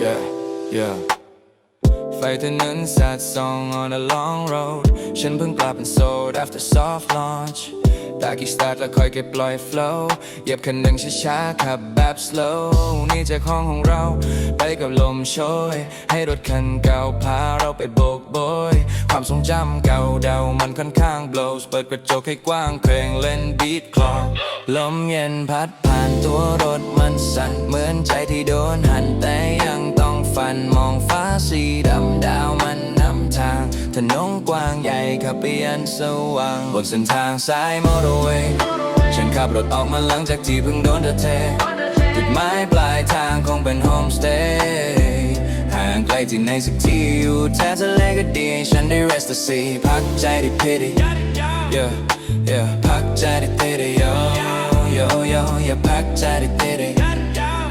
Yeah ไฟถนนสาดส่อง on a long road ฉันเพิ่งกลับเป็นโสด after soft launch ตากี่สตาร์ทแล้วค่อยเก็บปล่อย flow เหยียบคันเร่งช้าๆขับแบบ slow นี่จากห้องของเรา ไปกับลมโชย ให้รถคันเก่าพาเราไปโบกโบย ความทรงจำเก่าเดามันค่อนข้าง blows เปิดกระจกให้กว้างเพลงเล่นบีทคลอลมเย็นพัดผ่านตัวรถมันสั่น เหมือนใจที่โดนหันแต่ยัง ต้องฟันมองฟ้าสีดำดาวมันนำทาง ถนนกว้างใหญ่ขับไปยันสว่าง บนเส้นทางสายมอเตอร์เวย์ฉันขับรถออกมาหลังจากที่เพิ่งโดนเธอเทจุดหมายปลายทางคงเป็นโฮมสเตย์ห่างไกลที่ไหนสักที่อยู่แท้ทะเลก็ดีให้ฉันได้ rest the sea พักใจได้ pity yeah yeah พักใจได้ pity yo yo yo yeah พักใจได้ pity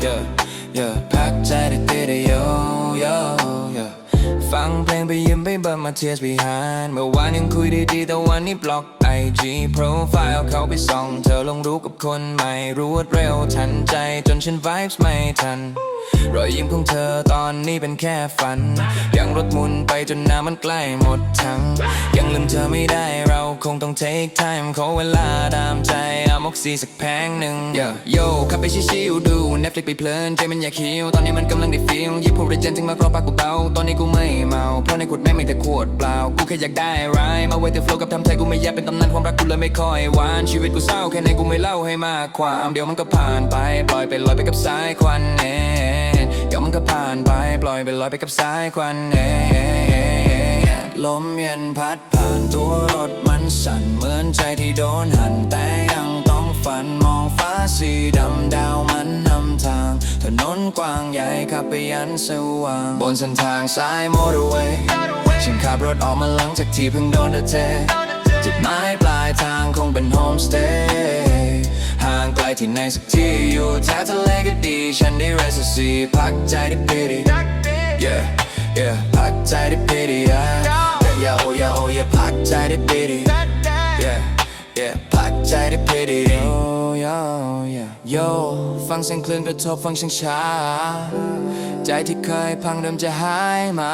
yeah yeah พักใจได้ ไปยืมไปเบิร์มา tears behind เมื่อวานยังคุยดีๆแต่วันนี้บล็อก IG profile เขาไปส่องเธอลงรู้กับคนใหม่รวดเร็วทันใจจนฉัน vibes ไม่ทัน รอยยิ้มของเธอตอนนี้เป็นแค่ฝัน ยังรถมุนไปจนน้ำมันใกล้หมดทั้ง ยังลืมเธอไม่ได้เราคงต้อง take time ขอเวลาตามใจเอามอกซีสักแพงหนึ่ง yeah yo ขับไปชิวๆดู Netflix ไปเพลินใจมันอยากหิวตอนนี้มันกำลังได้ feel ยิบพวกเรเจนถึงมาครอบปากกูเบาตอนนี้กูไม่ เพราะในขวดแม่งมีแต่ขวดเปล่า กูแค่อยากได้ไรมาไว้แต่ flow กับทำไทยกูไม่อยกเป็นตำนานความรักกูเลยไม่ค่อยหวานชีวิตกูเศร้าแค่ไหนกูไม่เล่าให้มากความเดี๋ยวมันก็ผ่านไปปล่อยไปลอยไปกับสายควันเองเดี๋ยวมันก็ผ่านไปปล่อยไปลอยไปกับสายควันเองลมเย็นพัดผ่านตัวรถมันสั่นเหมือนใจที่โดนหั่นแต่ยังต้องฝันมองฟ้าสีดำดาวมา นนกว้างใหญ่ขับไปยันสว่าง บนเส้นทางสายมอเตอร์เวย์ฉันขับรถออกมาหลังจากที่เพิ่งโดนเธอเทจุดหมายปลายทางคงเป็นโฮมสเตย์ห่างไกลที่ไหนสักที่อยู่แถวทะเลก็ดี ฉันได้ rest at sea พักใจได้ pity yeah yeah พักใจได้ pity yeah yeah oh yeah oh yeah พักใจได้ pity yeah yeah พักใจได้ pity yo yo yeah yo ฟังเสียงคลื่นกระทบฟังเสียงช้า ใจที่เคยพังเริ่มจะหายมา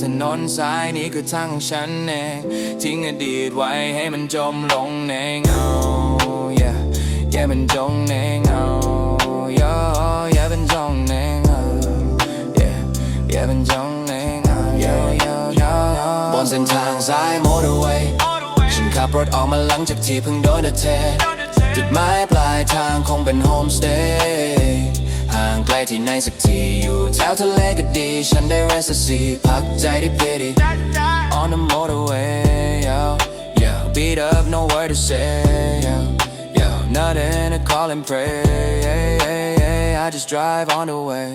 ถนนสายนี้คือทางของฉันเองทิ้งอดีตไว้ให้มันจมลงในเงา yeah yeah มันจมในเงา yo yeah มันจมในเงา yeah yeah มันจมในเงา yo yo yo บนเส้นทางสายมอเตอร์เวย์ฉันขับรถออกมาหลังจากที่เพิ่งโดนเธอเทจุดหมายปลายทางคงเป็นโฮมสเตย์ห่างไกลที่ไหนสักที่อยู่แถวทะเลก็ดี ฉันได้ rest at sea พักใจได้ pity on the motorway yo yo beat up no word to say yo yo nothing to call and pray I just drive on the way